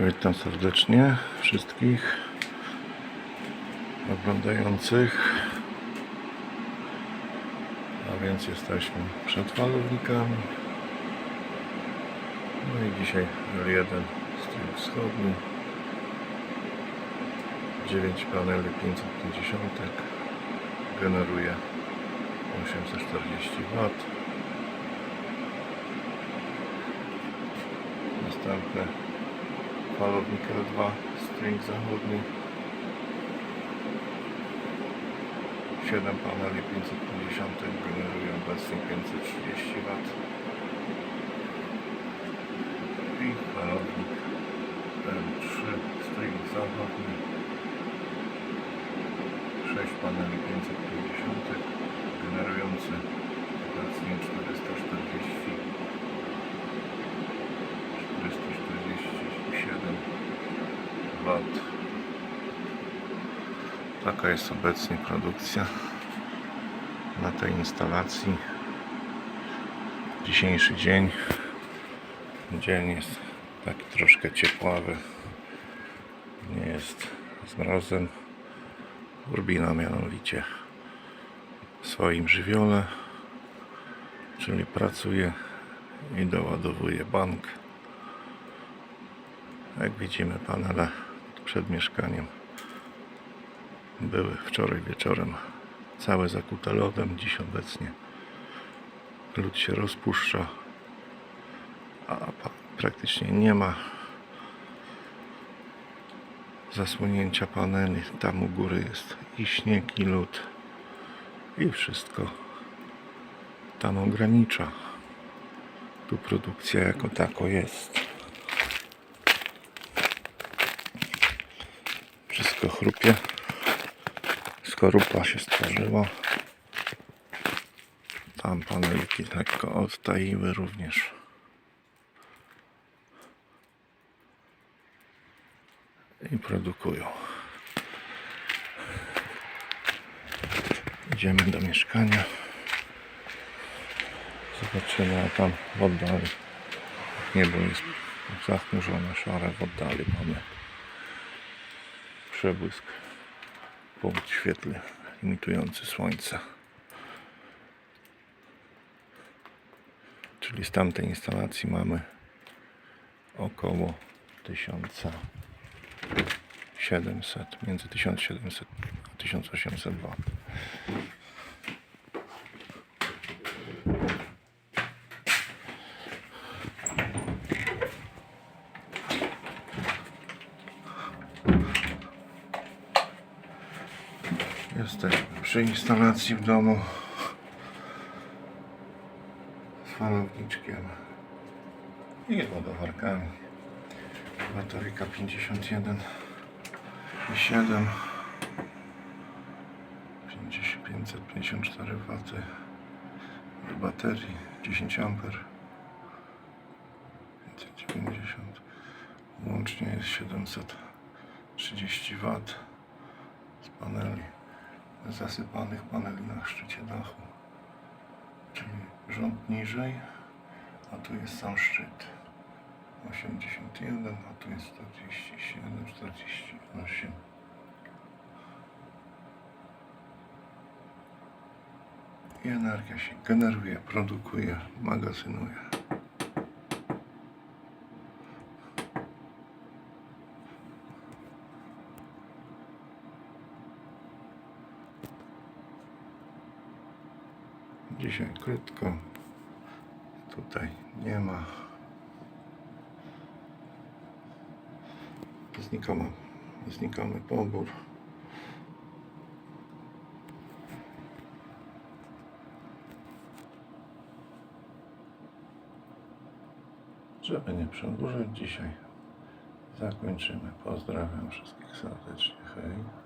Witam serdecznie wszystkich oglądających. A więc jesteśmy przed falownikami. No i dzisiaj L1 styl wschodni. 9 paneli 550 generuje 840 W. Następny falownik L2 string zachodni. 7 paneli 550 generują obecnie 530 W i falownik L3 string zachodni. 6 paneli 550 Taka jest obecnie produkcja na tej instalacji. Dzisiejszy dzień. Dzień jest taki troszkę ciepławy. Nie jest z. Urbina mianowicie w swoim żywiole, czyli pracuje i doładowuje bank. Jak widzimy, panele przed mieszkaniem były wczoraj wieczorem całe zakute lodem. Dziś obecnie lód się rozpuszcza, a praktycznie nie ma zasłonięcia paneli. Tam u góry jest i śnieg, i lód, i wszystko tam ogranicza. Tu produkcja jako tako jest. Wszystko chrupie. Skorupa się stworzyła. Tam panelki lekko odtaiły również. I produkują. Idziemy do mieszkania. Zobaczymy, a tam w oddali niebo jest zachmurzone, szare, w oddali mamy przebłysk, punkt świetlny imitujący słońce. Czyli z tamtej instalacji mamy około 1700, między 1700 a 1800 W. Jesteśmy przy instalacji w domu. Z falowniczkiem. I ładowarkami. Bateryka 51 i 7 50 554 W z baterii. 10 A 590 łącznie jest 730 W z paneli zasypanych paneli na szczycie dachu. Czyli rząd niżej a tu jest sam szczyt. 81 a tu jest 47 48 i energia się generuje, produkuje, magazynuje Dzisiaj krótko. Tutaj nie ma. Znikomy, znikomy pobór. Żeby nie przedłużać dzisiaj, zakończymy. Pozdrawiam wszystkich serdecznie. Hej.